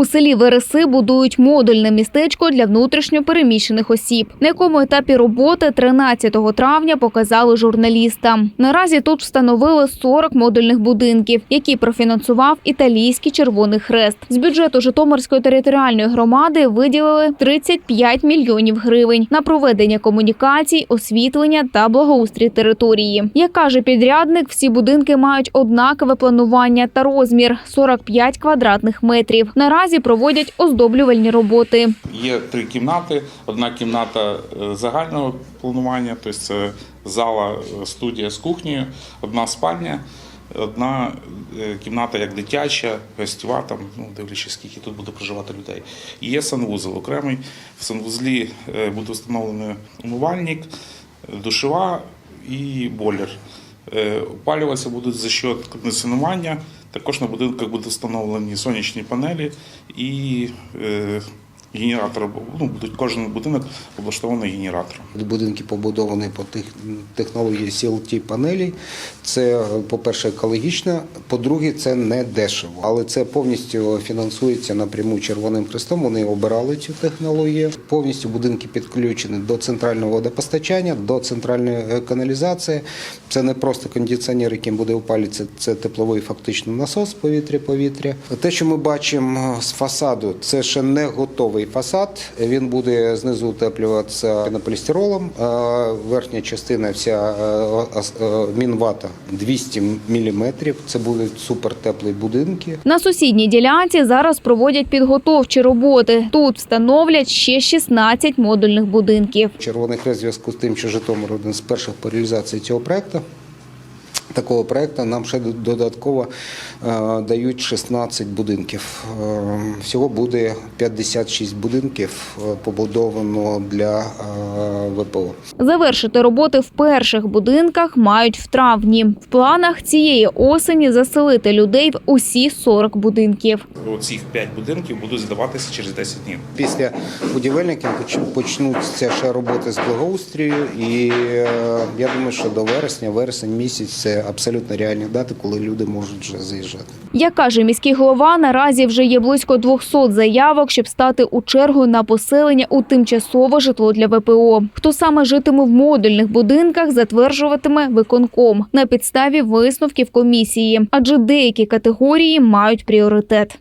У селі Вереси будують модульне містечко для внутрішньо переміщених осіб, на якому етапі роботи 13 травня показали журналістам. Наразі тут встановили 40 модульних будинків, які профінансував італійський Червоний Хрест. З бюджету Житомирської територіальної громади виділили 35 мільйонів гривень на проведення комунікацій, освітлення та благоустрій території. Як каже підрядник, всі будинки мають однакове планування та розмір 45 квадратних метрів. Наразі проводять оздоблювальні роботи. Є три кімнати. Одна кімната е, загального планування, тобто це зала, е, студія з кухнею, одна спальня, одна е, кімната як дитяча, гостьова, там, ну, дивлячись, скільки тут буде проживати людей. І є санвузол окремий. В санвузлі буде встановлений умивальник, душова і бойлер. Опалюватися будуть за счет кондиціонування. Також на будинках будуть встановлені сонячні панелі і генератор. Ну, будуть кожен будинок облаштований генератором. Будинки побудовані по технології CLT панелі. Це, по-перше, екологічно, по-друге, це не дешево. Але це повністю фінансується напряму Червоним Хрестом. Вони обирали цю технологію. Повністю будинки підключені до центрального водопостачання, до центральної каналізації. Це не просто кондиціонер, яким буде опалюватися, це тепловий фактично насос повітря-повітря. Те, що ми бачимо з фасаду, це ще не готовий фасад. Він буде знизу утеплюватися пенополістиролом. Верхня частина вся е, е, мінвата 200 мм. Це будуть супертеплі будинки. На сусідній ділянці зараз проводять підготовчі роботи. Тут встановлять ще 16 модульних будинків. Червоний хрест зв'язку з тим, що Житомир один з перших по реалізації цього проекту. Такого проекту нам ще додатково е, дають 16 будинків. Е, всього буде 56 будинків е, побудовано для ВПО. Завершити роботи в перших будинках мають в травні. В планах цієї осені заселити людей в усі 40 будинків. Оці 5 будинків будуть здаватися через 10 днів. Після будівельників поч- почнуться ще роботи з благоустрію, і я думаю, що до вересня, вересень місяць абсолютно реальні дати, коли люди можуть вже заїжджати. Як каже міський голова, наразі вже є близько 200 заявок, щоб стати у чергу на поселення у тимчасове житло для ВПО. Хто саме житиме в модульних будинках, затверджуватиме виконком на підставі висновків комісії, адже деякі категорії мають пріоритет.